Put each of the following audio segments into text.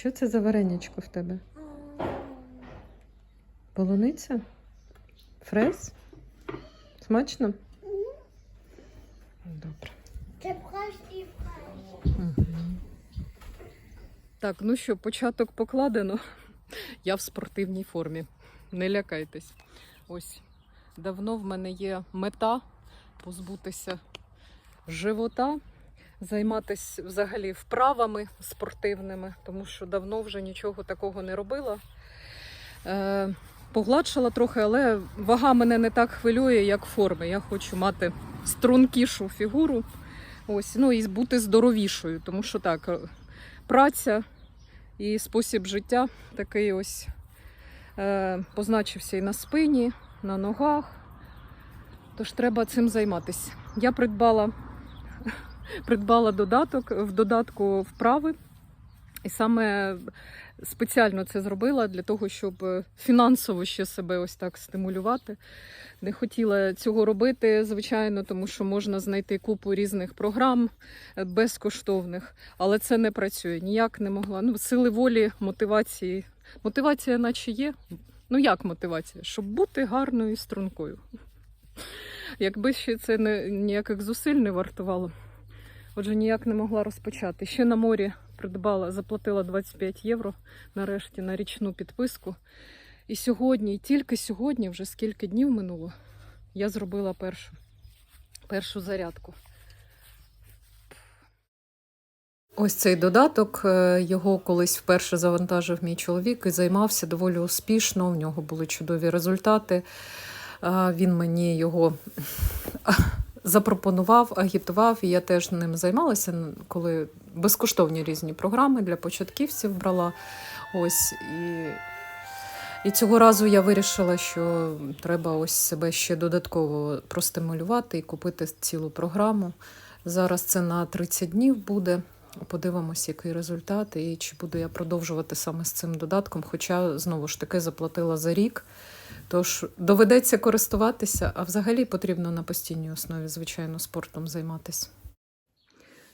Що це за вареничко в тебе? Полуниця? Фрез? Смачно? Добре. Це фрази. Так, ну що, початок покладено. Я в спортивній формі. Не лякайтесь. Ось давно в мене є мета позбутися живота, займатися взагалі вправами спортивними, тому що давно вже нічого такого не робила. Е, погладшала трохи, але вага мене не так хвилює, як форми. Я хочу мати стрункішу фігуру. Ось, ну і бути здоровішою, тому що так, е, праця і спосіб життя такий ось е, позначився і на спині, на ногах. Тож треба цим займатися. Я придбала, придбала додаток, в додатку вправи. І саме спеціально це зробила для того, щоб фінансово ще себе ось так стимулювати. Не хотіла цього робити, звичайно, тому що можна знайти купу різних програм е, безкоштовних, але це не працює. Ніяк не могла. Ну, сили волі, мотивації. Мотивація, наче є. Ну як мотивація? Щоб бути гарною і стрункою. Якби ще це не, ніяких зусиль не вартувало. Отже, ніяк не могла розпочати. Ще на морі придбала, заплатила 25 євро нарешті на річну підписку. І сьогодні, і тільки сьогодні, вже скільки днів минуло, я зробила першу, першу зарядку. Ось цей додаток, е, його колись вперше завантажив мій чоловік і займався доволі успішно. В нього були чудові результати. Він мені його запропонував, агітував, і я теж ним займалася, коли безкоштовні різні програми для початківців брала. Ось і, і цього разу я вирішила, що треба ось себе ще додатково простимулювати і купити цілу програму. Зараз це на 30 днів буде. Подивимось, який результат, і чи буду я продовжувати саме з цим додатком. Хоча знову ж таки заплатила за рік. Тож доведеться користуватися, а взагалі потрібно на постійній основі, звичайно, спортом займатися.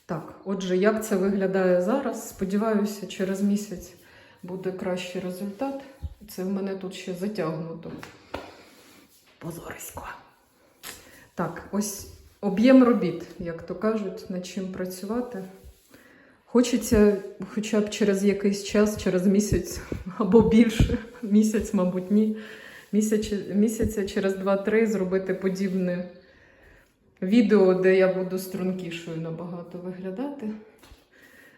Так, отже, як це виглядає зараз? Сподіваюся, через місяць буде кращий результат. Це в мене тут ще затягнуто. Позорисько. Так, ось об'єм робіт, як то кажуть, над чим працювати. Хочеться хоча б через якийсь час, через місяць або більше, місяць, мабуть, ні. Місяць, місяця через 2-3 зробити подібне відео, де я буду стрункішою набагато виглядати.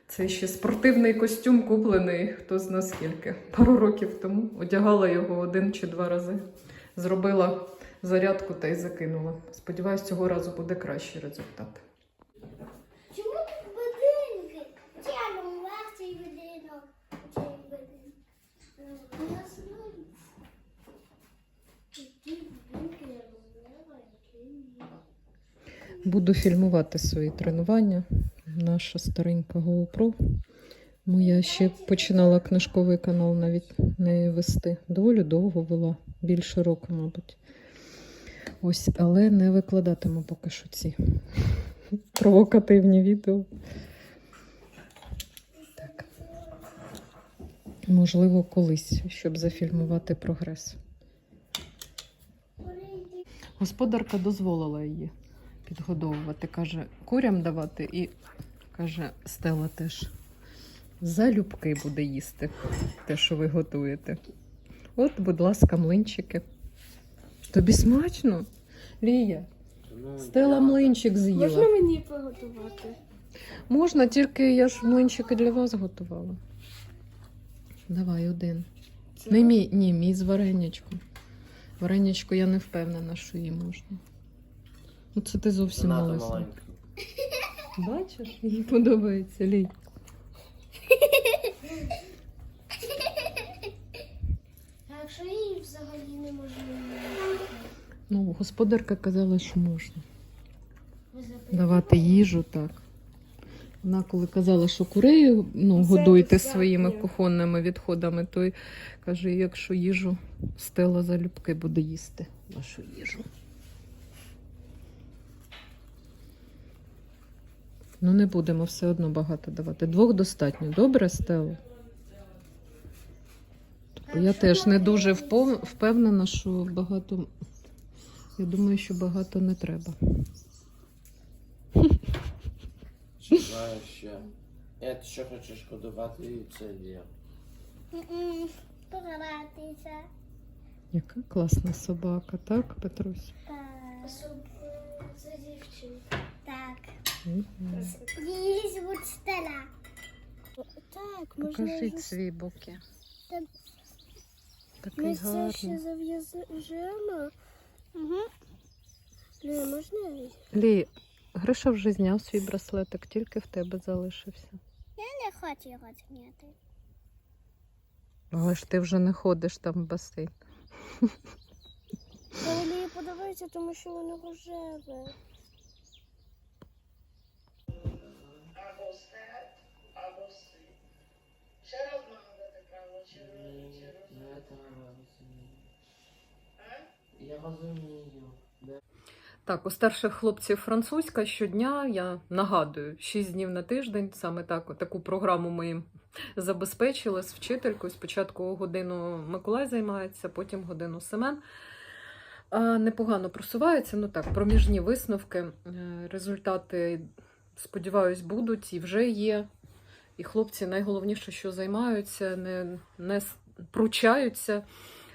Це ще спортивний костюм куплений, хто зна скільки. Пару років тому одягала його один чи два рази. Зробила зарядку та й закинула. Сподіваюсь, цього разу буде кращий результат. Чому тут будинки? Тягом вас цей будинок. Цей будинок. У нас ну, Такі будинки я робила, які ні. Буду фільмувати свої тренування. Наша старенька GoPro. Моя ще починала книжковий канал навіть не вести. Доволі довго вела, більше року, мабуть. Ось, але не викладатиму поки що ці провокативні відео. Так. Можливо, колись, щоб зафільмувати прогрес. Господарка дозволила її підгодовувати. Каже, курям давати і каже, Стела теж залюбки буде їсти те, що ви готуєте. От, будь ласка, млинчики. Тобі смачно? Лія, Стела млинчик з'їла. Можна мені приготувати? Можна, тільки я ж млинчики для вас готувала. Давай один. Це Не мій, ні, мій з варенячком. Варенячко я не впевнена, що її можна. Ну, це ти зовсім малесенька. Бачиш, їй подобається лій. А якщо її взагалі не можна Ну, господарка казала, що можна давати їжу так. Вона коли казала, що курею ну, годуйте своїми кухонними відходами, то й каже, якщо їжу стела залюбки буде їсти вашу їжу. Ну, не будемо все одно багато давати. Двох достатньо. Добре, Стело? Я теж не дуже впевнена, що багато. Я думаю, що багато не треба. Чи знаєш ще? Я що хочу шкодувати, і це є. Погратися. Яка класна собака, так, Петрусь? Так. Це дівчинка. Так. Мгм. Її. Так, можна Покажіть свій буке. Та- Такий ми це ще гарний. зав'яжемо. Угу. Не, можна? Лі, Гриша вже зняв свій браслетик, тільки в тебе залишився. Я не хочу його зняти. Але ж ти вже не ходиш там в басейн. Але мені подобається, тому що воно рожеве. Ще раз нагадати право, чи роз- Я розумію. А? Я розумію. Так, у старших хлопців французька щодня, я нагадую, 6 днів на тиждень. Саме так, таку програму ми їм забезпечили з вчителькою. Спочатку годину Миколай займається, потім годину Семен. А, непогано просуваються. Ну так, проміжні висновки. Е, Результати, сподіваюсь, будуть і вже є. І хлопці найголовніше, що займаються, не, не пручаються,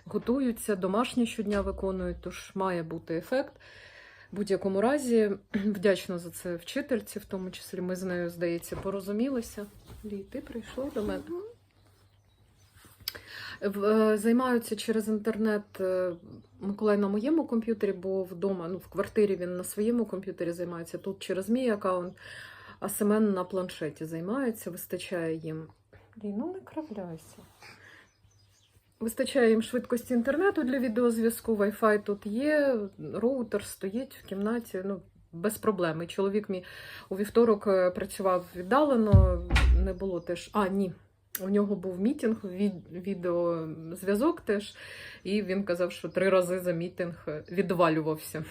готуються, домашні щодня виконують, тож має бути ефект. В будь-якому разі, вдячна за це вчительці, в тому числі ми з нею, здається, порозумілися. Лій, ти прийшла до мене. Е, Займаються через інтернет е, Миколай на моєму комп'ютері, бо вдома, ну, в квартирі він на своєму комп'ютері займається, тут через мій аккаунт, а Семен на планшеті займається, вистачає їм. Ну не кравляйся. Вистачає їм швидкості інтернету для відеозв'язку, Wi-Fi тут є, роутер стоїть в кімнаті, ну, без проблем. І чоловік мій у вівторок е, працював віддалено, не було теж. А, ні. У нього був мітінг, від, відеозв'язок теж, і він казав, що три рази за мітинг е, відвалювався.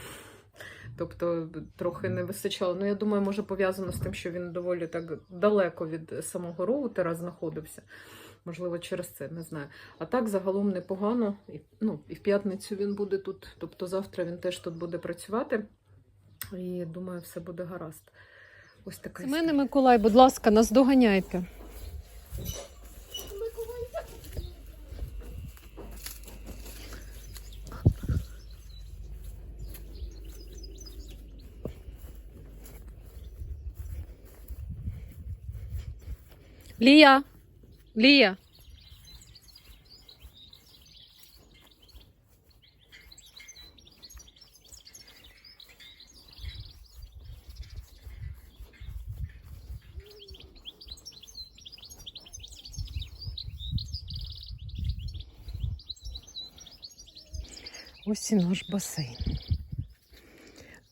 Тобто трохи не вистачало. Ну, я думаю, може пов'язано з тим, що він доволі так далеко від самого роутера знаходився. Можливо, через це не знаю. А так загалом непогано. І, ну, і в п'ятницю він буде тут, тобто завтра він теж тут буде працювати. І думаю, все буде гаразд. Ось така. Семене Миколай, будь ласка, нас Лія. Лія. Ось і наш басейн.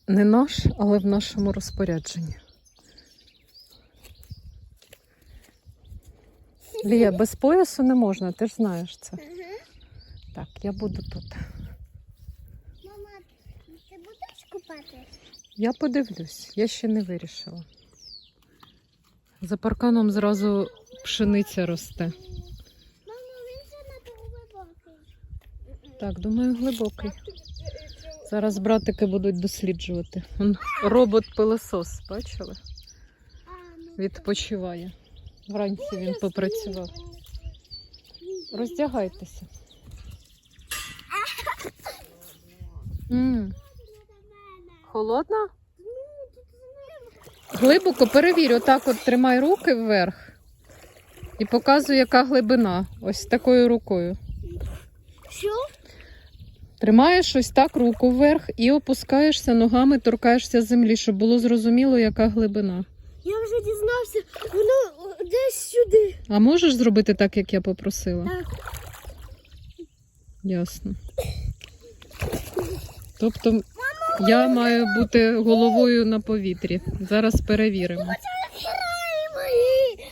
Не наш, але в нашому розпорядженні. Лія, без поясу не можна, ти ж знаєш це. Так, я буду тут. Мама, ти будеш купати? Я подивлюсь, я ще не вирішила. За парканом зразу пшениця росте. Мама, він занадто глибокий. Так, думаю, глибокий. Зараз братики будуть досліджувати. Робот-пилосос, бачили? Ну, Відпочиває. Вранці він попрацював. Роздягайтеся. М, Холодно? Глибоко перевір, отак от тримай руки вверх і показуй, яка глибина. Ось такою рукою. Що? Тримаєш ось так руку вверх і опускаєшся ногами, торкаєшся землі, щоб було зрозуміло, яка глибина. Я вже дізнався, воно десь сюди. А можеш зробити так, як я попросила? Так. Ясно. Тобто я маю бути головою на повітрі. Зараз перевіримо.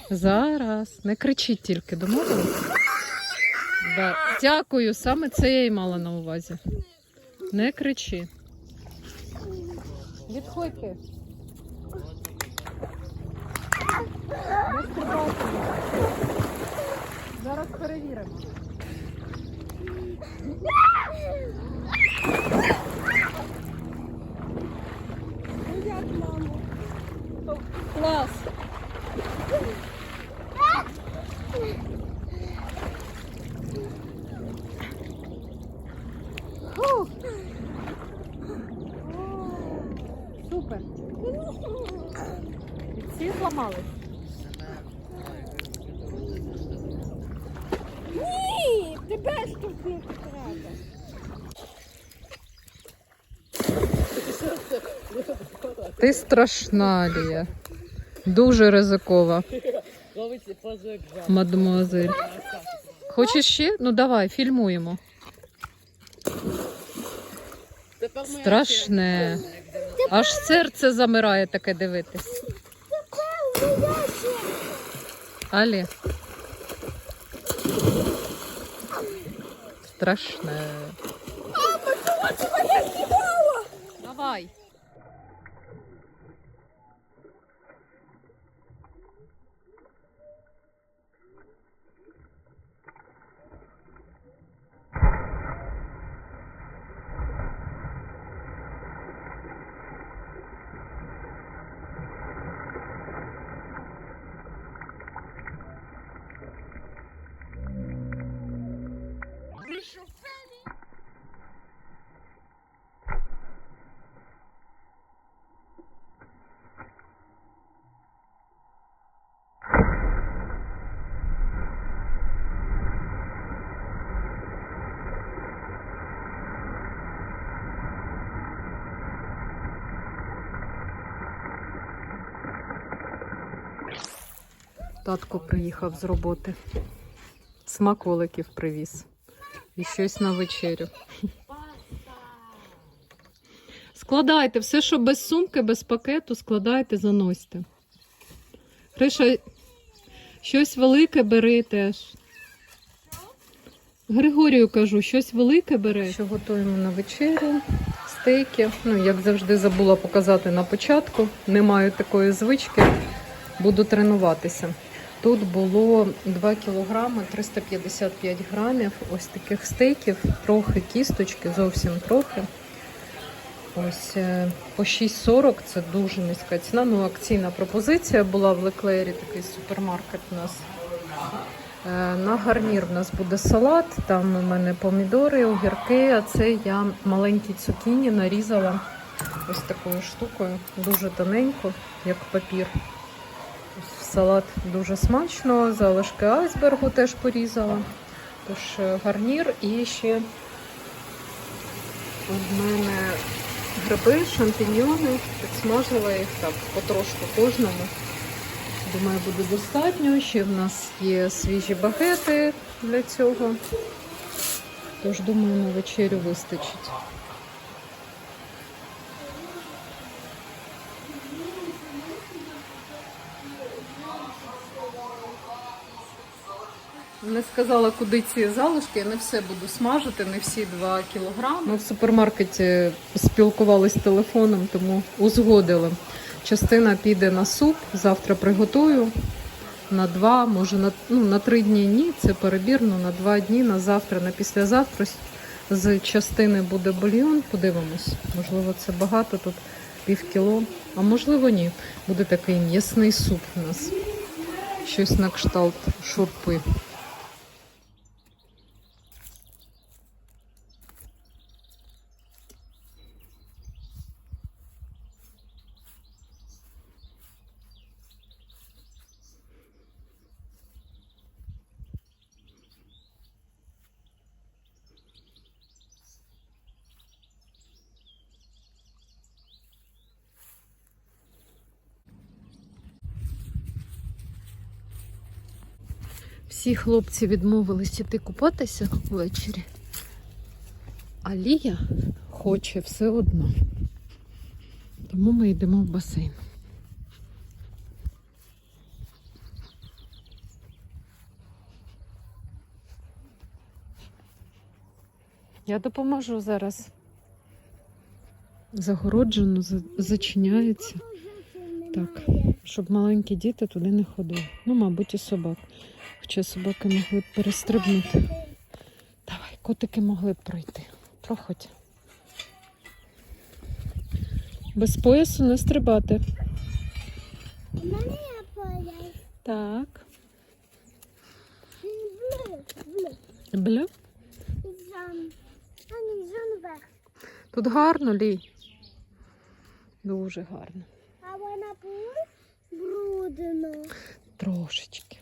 Зараз. Не кричіть тільки, домовились? Да. Дякую, саме це я і мала на увазі. Не кричи. Відходьте. Зараз перевіримо. Ти страшна, Лія. Дуже ризикова. Мадемуазель. Хочеш ще? Ну давай, фільмуємо. Страшне. Аж серце замирає таке дивитись. Алі. Страшне. Давай. Татко приїхав з роботи. Смаколиків привіз. І щось на вечерю. Складайте все, що без сумки, без пакету, складайте, заносьте. Гриша, щось велике бери теж. Григорію кажу, щось велике бери. Що готуємо на вечерю? Стейки. Ну, як завжди, забула показати на початку. Не маю такої звички. Буду тренуватися. Тут було 2 кілограми 355 грамів ось таких стейків, трохи кісточки, зовсім трохи. Ось е, по 6,40 це дуже низька ціна. Ну, акційна пропозиція була в Леклері, такий супермаркет у нас. Е, На гарнір в нас буде салат, там у мене помідори, огірки, а це я маленькі цукіні нарізала ось такою штукою, дуже тоненько, як папір. Салат дуже смачно, залишки айсбергу теж порізала. Тож е, гарнір і ще в мене гриби, шампіньйони. Підсмажила їх так потрошку кожному. Думаю, буде достатньо. Ще в нас є свіжі багети для цього. Тож, думаю, на вечерю вистачить. Не сказала, куди ці залишки. Я не все буду смажити, не всі 2 кілограми. Ми в супермаркеті спілкувалися телефоном, тому узгодили. Частина піде на суп, завтра приготую. На два, може на, ну, на три дні ні, це перебірно, на два дні, на завтра, на післязавтра з частини буде бульйон. Подивимось. Можливо, це багато, тут пів кіло, а можливо ні. Буде такий м'ясний суп у нас. Щось на кшталт шурпи. Всі хлопці відмовились іти купатися ввечері. А Лія хоче все одно. Тому ми йдемо в басейн. Я допоможу зараз. Загороджено, за- зачиняється. Так, щоб маленькі діти туди не ходили. Ну, мабуть, і собак. Хоча собаки могли б перестрибнути. Давай, котики могли б пройти. Проходь. Без поясу не стрибати. У мене є пояс. Так. Блю. Тут гарно, Лій. Дуже гарно. А вона брудна. Трошечки.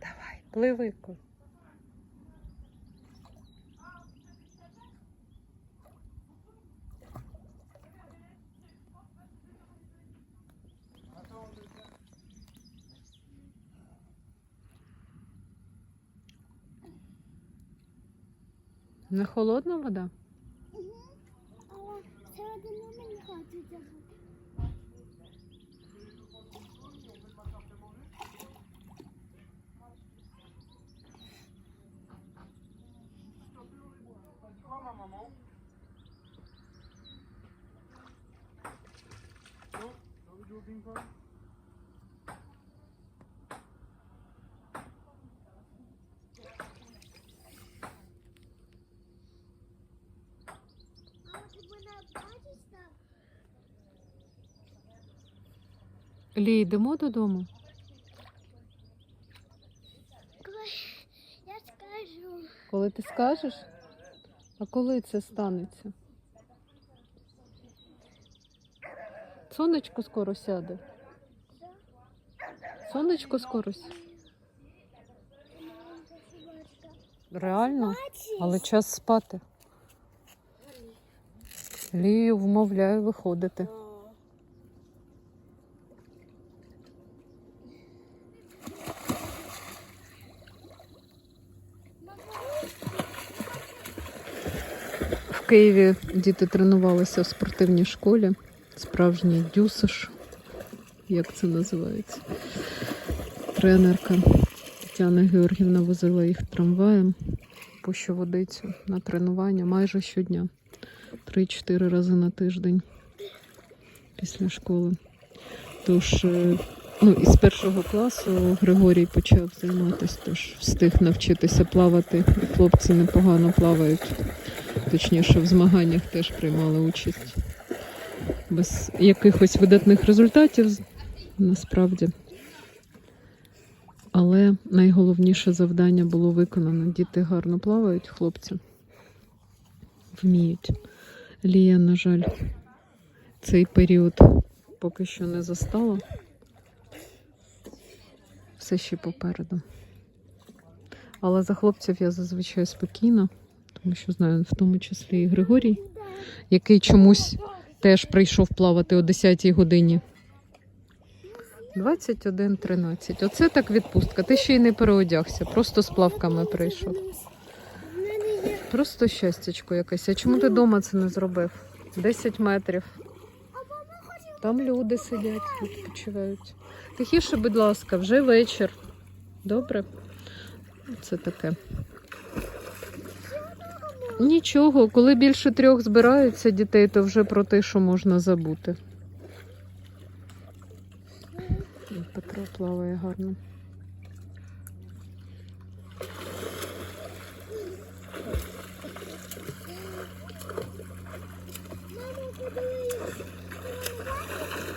Давай, Не холодна вода? Хочеться. А от вона бачиш там? Лі, йдемо додому. Коли я скажу. Коли ти скажеш? А коли це станеться? Сонечко скоро сяде. Сонечко скоро сяде. Реально? Але час спати. Лію вмовляю виходити. Києві діти тренувалися в спортивній школі. Справжній дюсиш, як це називається. Тренерка Тетяна Георгівна возила їх трамваєм пущу водицю на тренування майже щодня. 3-4 рази на тиждень після школи. Тож, е, ну, із першого класу Григорій почав займатися, тож встиг навчитися плавати. І хлопці непогано плавають. Точніше, в змаганнях теж приймали участь. Без якихось видатних результатів насправді. Але найголовніше завдання було виконано. Діти гарно плавають, хлопці вміють. Лія, на жаль, цей період поки що не застала. Все ще попереду. Але за хлопців я зазвичай спокійна, тому що знаю в тому числі і Григорій, який чомусь теж прийшов плавати о 10-й годині. 21.13. Оце так відпустка. Ти ще й не переодягся, просто з плавками прийшов. Просто щастячко якесь. А чому ти вдома це не зробив? 10 метрів. Там люди сидять, відпочивають. Тихіше, будь ласка, вже вечір. Добре? Це таке. Нічого, коли більше трьох збираються дітей, то вже про те, що можна забути. Петро плаває гарно.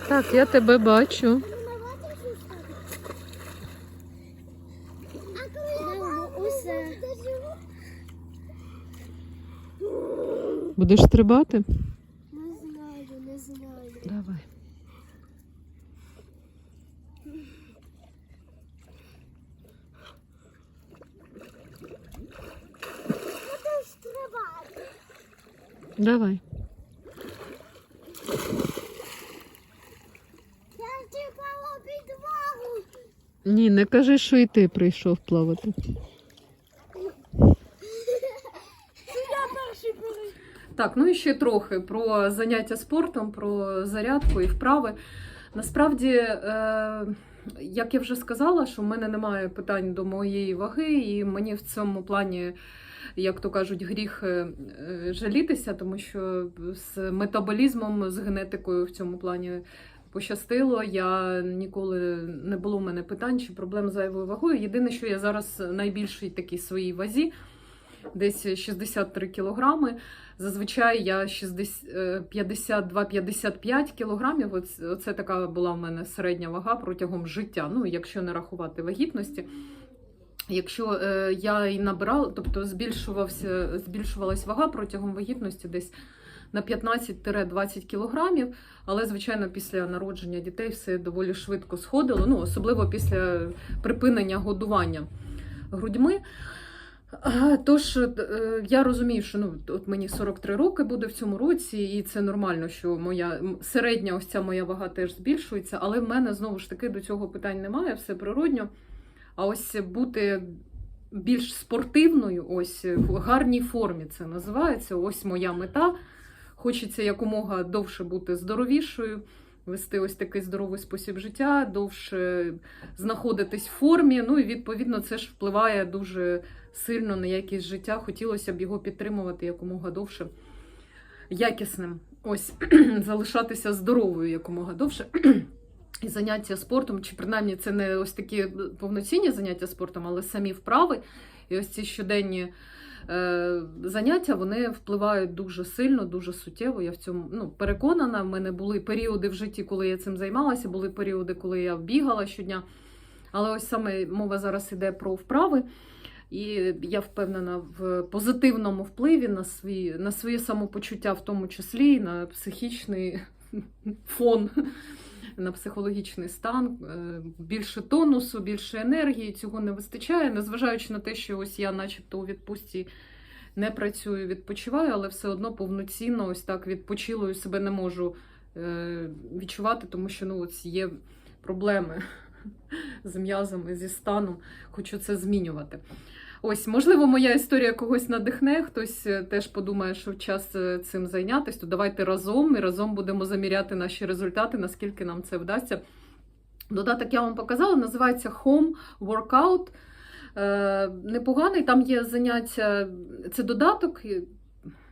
Так, я тебе бачу. Вона бачиш А коли я усе. Будеш стрибати? Не знаю, не знаю. Давай. Будеш стрибати. Давай. Я чекала підвагу. Ні, не кажи, що і ти прийшов плавати. Я перший були. Так, ну і ще трохи про заняття спортом, про зарядку і вправи. Насправді, е, як я вже сказала, що в мене немає питань до моєї ваги, і мені в цьому плані, як то кажуть, гріх е, жалітися, тому що з метаболізмом, з генетикою в цьому плані пощастило. Я ніколи не було в мене питань чи проблем з зайвою вагою. Єдине, що я зараз найбільшій такій своїй вазі, десь 63 кілограми. Зазвичай я 60, е, 52-55 кілограмів. Оце така була в мене середня вага протягом життя. Ну, якщо не рахувати вагітності. Якщо е, я і набирала, тобто збільшувався, збільшувалась вага протягом вагітності десь на 15-20 кілограмів, але, звичайно, після народження дітей все доволі швидко сходило, ну, особливо після припинення годування грудьми. Тож е, я розумію, що ну от мені 43 роки буде в цьому році, і це нормально, що моя середня ось ця моя вага теж збільшується, але в мене знову ж таки до цього питань немає, все природньо. А ось бути більш спортивною, ось в гарній формі це називається. Ось моя мета. Хочеться якомога довше бути здоровішою, вести ось такий здоровий спосіб життя, довше знаходитись в формі. Ну і відповідно це ж впливає дуже сильно на якість життя. Хотілося б його підтримувати якомога довше якісним. Ось залишатися здоровою якомога довше. І заняття спортом, чи принаймні це не ось такі повноцінні заняття спортом, але самі вправи. І ось ці щоденні е, заняття вони впливають дуже сильно, дуже суттєво. Я в цьому ну, переконана. В мене були періоди в житті, коли я цим займалася, були періоди, коли я бігала щодня. Але ось саме мова зараз іде про вправи. І я впевнена в позитивному впливі на свій, на своє самопочуття, в тому числі і на психічний фон, на психологічний стан. Е, Більше тонусу, більше енергії, цього не вистачає, незважаючи на те, що ось я, начебто, у відпустці не працюю, відпочиваю, але все одно повноцінно ось так відпочилою себе не можу е, відчувати, тому що ну, ось є проблеми з м'язами, зі станом, хочу це змінювати. Ось, можливо, моя історія когось надихне, хтось е, теж подумає, що час е, цим зайнятися, то давайте разом і разом будемо заміряти наші результати, наскільки нам це вдасться. Додаток я вам показала, називається Home Workout. Е, непоганий, там є заняття, це додаток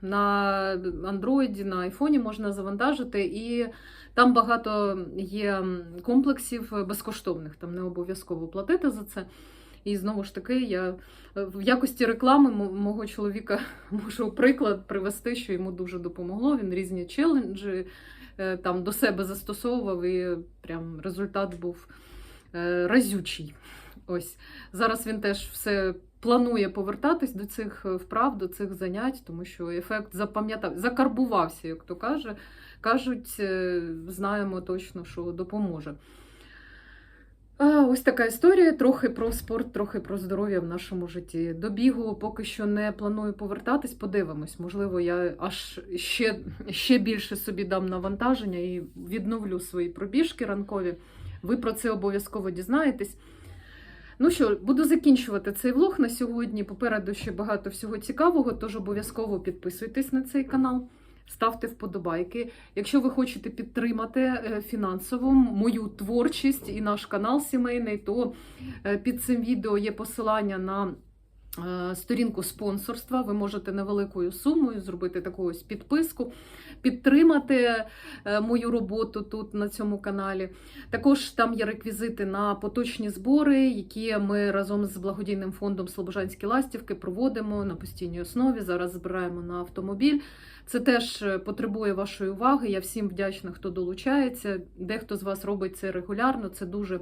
на Android, на айфоні можна завантажити, і там багато є комплексів безкоштовних, там не обов'язково платити за це. І знову ж таки, я в якості реклами мого чоловіка можу приклад привести, що йому дуже допомогло. Він різні челенджі е, там до себе застосовував, і прям результат був е, разючий. Ось зараз він теж все планує повертатись до цих вправ, до цих занять, тому що ефект запам'ятав, закарбувався, як то каже. Кажуть, е, знаємо точно, що допоможе. А, Ось така історія. Трохи про спорт, трохи про здоров'я в нашому житті. До бігу поки що не планую повертатись, подивимось. Можливо, я аж ще, ще більше собі дам навантаження і відновлю свої пробіжки ранкові. Ви про це обов'язково дізнаєтесь. Ну що, буду закінчувати цей влог на сьогодні. Попереду ще багато всього цікавого, тож обов'язково підписуйтесь на цей канал, ставте вподобайки. Якщо ви хочете підтримати е, фінансово мою творчість і наш канал сімейний, то е, під цим відео є посилання на сторінку спонсорства. Ви можете невеликою сумою зробити таку ось підписку, підтримати е, мою роботу тут на цьому каналі. Також там є реквізити на поточні збори, які ми разом з благодійним фондом Слобожанські ластівки проводимо на постійній основі. Зараз збираємо на автомобіль. Це теж е, потребує вашої уваги. Я всім вдячна, хто долучається. Дехто з вас робить це регулярно. Це дуже.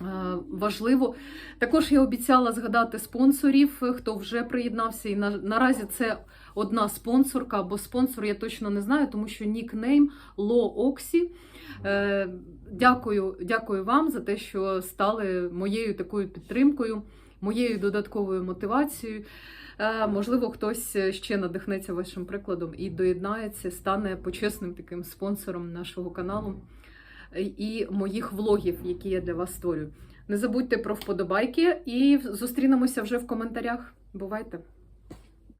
Е, Важливо. Також я обіцяла згадати спонсорів, е, хто вже приєднався. І на, наразі це одна спонсорка або спонсор, я точно не знаю, тому що нікнейм Лооксі. Е, Дякую, дякую вам за те, що стали моєю такою підтримкою, моєю додатковою мотивацією. Можливо, хтось ще надихнеться вашим прикладом і доєднається, стане почесним таким спонсором нашого каналу і моїх влогів, які я для вас створюю. Не забудьте про вподобайки і зустрінемося вже в коментарях. Бувайте!